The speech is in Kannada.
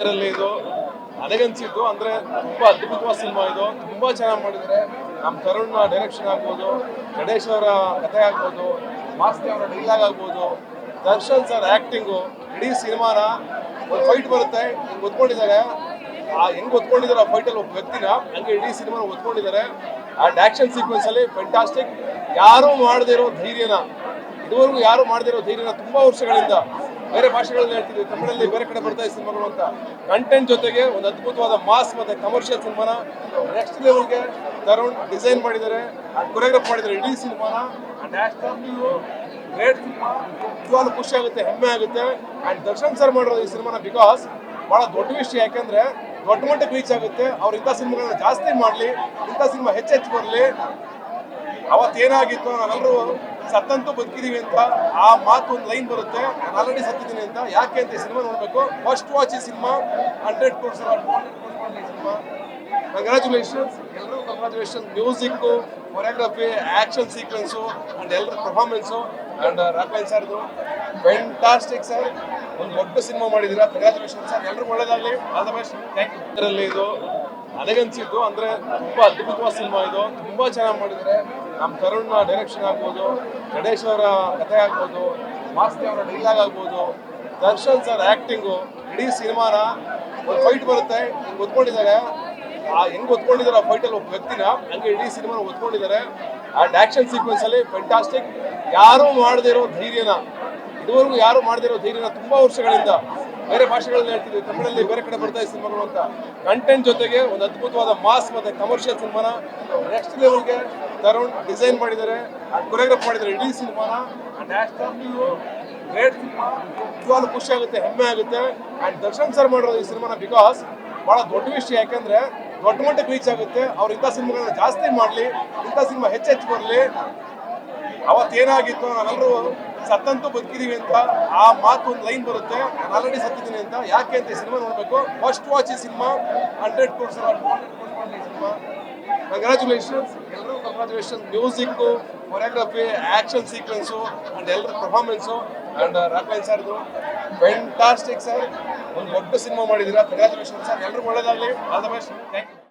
ಇದು ನನಗನ್ಸಿದ್ದು ಅಂದ್ರೆ ತುಂಬಾ ಅದ್ಭುತವಾದ ಸಿನಿಮಾ ಇದು. ತುಂಬಾ ಚೆನ್ನಾಗಿ ಮಾಡಿದ್ದಾರೆ. ನಮ್ಮ ತರುಣ್ ಡೈರೆಕ್ಷನ್ ಆಗ್ಬೋದು, ಗಣೇಶ್ ಅವರ ಕಥೆ ಆಗ್ಬೋದು, ಮಾಸ್ತಿ ಅವರ ಡೈಲಾಗ್ ಆಗ್ಬೋದು. ದರ್ಶನ್ ಸರ್ ಆಕ್ಟಿಂಗು ಇಡೀ ಸಿನಿಮಾನ ಒಂದು ಫೈಟ್ ಬರುತ್ತೆ ಒತ್ಕೊಂಡಿದ್ದಾರೆ ಆ ಹೆಂಗ್ ಒತ್ಕೊಂಡಿದ್ದಾರೆ ಆ ಫೈಟಲ್ಲಿ ಒಬ್ಬ ವ್ಯಕ್ತಿನ ಹಂಗೆ ಇಡೀ ಸಿನಿಮಾನ ಒತ್ಕೊಂಡಿದ್ದಾರೆ ಆ ಡ್ಯಾಕ್ಷನ್ ಸೀಕ್ವೆನ್ಸ್ ಅಲ್ಲಿ ಫೆಂಟಾಸ್ಟಿಕ್ ಯಾರು ಮಾಡದಿರೋ ಧೈರ್ಯನ, ಇದುವರೆಗೂ ಯಾರು ಮಾಡದಿರೋ ಧೈರ್ಯನ ತುಂಬಾ ವರ್ಷಗಳಿಂದ ಬೇರೆ ಭಾಷೆಗಳಲ್ಲಿ ಹೇಳ್ತಿದ್ವಿ ತಮಿಳಲ್ಲಿ ಬೇರೆ ಕಡೆ ಬರ್ತಾ ಇದೆ ಸಿನಿಮಾಗಳು ಅಂತ. ಕಂಟೆಂಟ್ ಜೊತೆಗೆ ಒಂದು ಅದ್ಭುತವಾದ ಮಾಸ್ ಮತ್ತೆ ಕಮರ್ಷಿಯಲ್ ಸಿನಿಮಾನ ನೆಕ್ಸ್ಟ್ ಲೆವೆಲ್ಗೆ ತರುಣ್ ಡಿಸೈನ್ ಮಾಡಿದ್ದಾರೆ ಕೊರಿಯೋಗ್ರಾಫ್ ಮಾಡಿದ್ದಾರೆ ಇಡೀ ಸಿನಿಮಾನ. Great cinema. ನಿಜವಾಗ್ಲೂ ಖುಷಿ ಆಗುತ್ತೆ, ಹೆಮ್ಮೆ ಆಗುತ್ತೆ. ಆ್ಯಂಡ್ ದರ್ಶನ್ ಸರ್ ಮಾಡಿರೋದು ಈ ಸಿನಿಮಾನ ಬಿಕಾಸ್ ಭಾಳ ದೊಡ್ಡ ವಿಷಯ ಯಾಕಂದ್ರೆ ದೊಡ್ಡ ಮಟ್ಟಕ್ಕೆ ರೀಚ್ ಆಗುತ್ತೆ. ಅವ್ರು ಇಂಥ ಸಿನಿಮಾಗಳನ್ನ ಜಾಸ್ತಿ ಮಾಡಲಿ, ಇಂಥ ಸಿನಿಮಾ ಹೆಚ್ಚೆಚ್ಚು ಬರಲಿ. ಅವತ್ತೇನಾಗಿತ್ತು ನಾವೆಲ್ಲರೂ ಸತ್ತಂತೂ ಬದುಕಿದೀವಿ ಅಂತ ಆ ಮಾತು ಒಂದು ಲೈನ್ ಬರುತ್ತೆ. ನಾನು ಆಲ್ರೆಡಿ ಸತ್ತಿದ್ದೀನಿ ಅಂತ. ಯಾಕೆ ಅಂತ ಸಿನಿಮಾ ನೋಡಬೇಕು. ಫಸ್ಟ್ ವಾಚ್ ಈ cinema hundred course cinema congratulations ಎಲ್ಲರೂ congratulation music choreography action sequence and ಎಲ್ಲರ ಪರ್ಫಾರ್ಮೆನ್ಸು ಅಂಡ್ ರಾಕ್ಲೈನ್ ಸರ್ದು ಫ್ಯಾಂಟಾಸ್ಟಿಕ್ ಸರ್ ಒಂದು ದೊಡ್ಡ ಸಿನಿಮಾ ಮಾಡಿದ್ದೀರಾ. ಕಂಗ್ರ್ಯಾಚುಲೇಷನ್ ಸರ್ ಎಲ್ಲರೂ ಒಳ್ಳೇದಾಗಲಿ. All the best thank you ಇದರಲ್ಲಿ ಇದು ನನಗನ್ಸಿದ್ದು ಅಂದರೆ ತುಂಬ ಅದ್ಭುತವಾದ ಸಿನಿಮಾ ಇದು. ತುಂಬ ಚೆನ್ನಾಗಿ ಮಾಡಿದ್ದಾರೆ. ನಮ್ಮ ತರುಣ್ ಡೈರೆಕ್ಷನ್ ಆಗ್ಬೋದು, ಗಣೇಶ್ ಅವರ ಕಥೆ ಆಗ್ಬೋದು ಮಾಸ್ತಿ ಅವರ ಡೈಲಾಗ್ ಆಗ್ಬೋದು, ದರ್ಶನ್ ಸರ್ ಆ್ಯಕ್ಟಿಂಗು ಇಡೀ ಸಿನಿಮಾನ ಒಂದು ಫೈಟ್ ಬರುತ್ತೆ, ಹಿಂಗೆ ಒತ್ಕೊಂಡಿದ್ದಾರೆ ಆ ಹೆಂಗೆ ಒತ್ಕೊಂಡಿದ್ದಾರೆ ಆ ಫೈಟಲ್ಲಿ ಒಬ್ಬ ವ್ಯಕ್ತಿನ ಹಂಗೆ ಇಡೀ ಸಿನಿಮಾನ ಒತ್ಕೊಂಡಿದ್ದಾರೆ ಆ ಡ್ಯಾಕ್ಷನ್ ಸೀಕ್ವೆನ್ಸಲ್ಲಿ ಫೆಂಟಾಸ್ಟಿಕ್ ಯಾರೂ ಮಾಡದೇ ಇರೋ ಧೈರ್ಯನ, ಇದುವರೆಗೂ ಯಾರು ಮಾಡದಿರೋ ಧೈರ್ಯನ ತುಂಬ ವರ್ಷಗಳಿಂದ ಬೇರೆ ಭಾಷೆಗಳಲ್ಲಿ ಹೇಳ್ತಿದ್ವಿ. ತಮಿಳಲ್ಲಿ ಬೇರೆ ಕಡೆ ಬರ್ತಾ ಇದೆ ಸಿನಿಮಾಗಳು ಅಂತ. ಕಂಟೆಂಟ್ ಜೊತೆಗೆ ಒಂದು ಅದ್ಭುತವಾದ ಮಾಸ್ ಮತ್ತೆ ಕಮರ್ಷಿಯಲ್ ಸಿನಿಮಾನ ನೆಕ್ಸ್ಟ್ ಲೆವೆಲ್ಗೆ ತರುಣ್ ಡಿಸೈನ್ ಮಾಡಿದ್ದಾರೆ ಕೊರಿಯೋಗ್ರಾಫ್ ಮಾಡಿದ್ದಾರೆ ಇಡೀ ಸಿನಿಮಾನ. ಗ್ರೇಟ್ ಸಿನಿಮಾ, ನಿಜವಾಗ್ಲೂ ಖುಷಿ ಆಗುತ್ತೆ, ಹೆಮ್ಮೆ ಆಗುತ್ತೆ. ಅಂಡ್ ದರ್ಶನ್ ಸರ್ ಮಾಡಿರೋದು ಈ ಸಿನಿಮಾನ ಬಿಕಾಸ್ ಬಹಳ ದೊಡ್ಡ ವಿಷಯ ಯಾಕಂದ್ರೆ ದೊಡ್ಡ ಮಟ್ಟಕ್ಕೆ ರೀಚ್ ಆಗುತ್ತೆ. ಅವ್ರು ಇಂಥ ಸಿನಿಮಾಗಳನ್ನ ಜಾಸ್ತಿ ಮಾಡಲಿ, ಇಂಥ ಸಿನಿಮಾ ಹೆಚ್ಚೆಚ್ಚು ಬರಲಿ. ಅವತ್ತೇನಾಗಿತ್ತು ನಾವೆಲ್ಲರೂ ಸತ್ತಂತೂ ಬದುಕಿದೀವಿ ಅಂತ ಆ ಮಾತು ಒಂದು ಲೈನ್ ಬರುತ್ತೆ. ನಾನು ಆಲ್ರೆಡಿ ಸತ್ತಿದ್ದೀನಿ ಅಂತ. ಯಾಕೆ ಅಂತ ಸಿನಿಮಾ ನೋಡಬೇಕು. ಫಸ್ಟ್ ವಾಚ್ ಈ cinema hundred course cinema congratulations ಎಲ್ಲರೂ congratulation music choreography action sequence and ಎಲ್ಲರ ಪರ್ಫಾರ್ಮೆನ್ಸು ಅಂಡ್ ರಾಕ್ಲೈನ್ ಸರ್ದು ಫೆಂಟಾಸ್ಟಿಕ್ ಸರ್ ಒಂದು ದೊಡ್ಡ ಸಿನಿಮಾ ಮಾಡಿದ್ದೀರಾ. ಕಂಗ್ರ್ಯಾಚುಲೇಷನ್ ಸರ್ ಎಲ್ಲರೂ ಒಳ್ಳೇದಾಗಲಿ. All the best thank you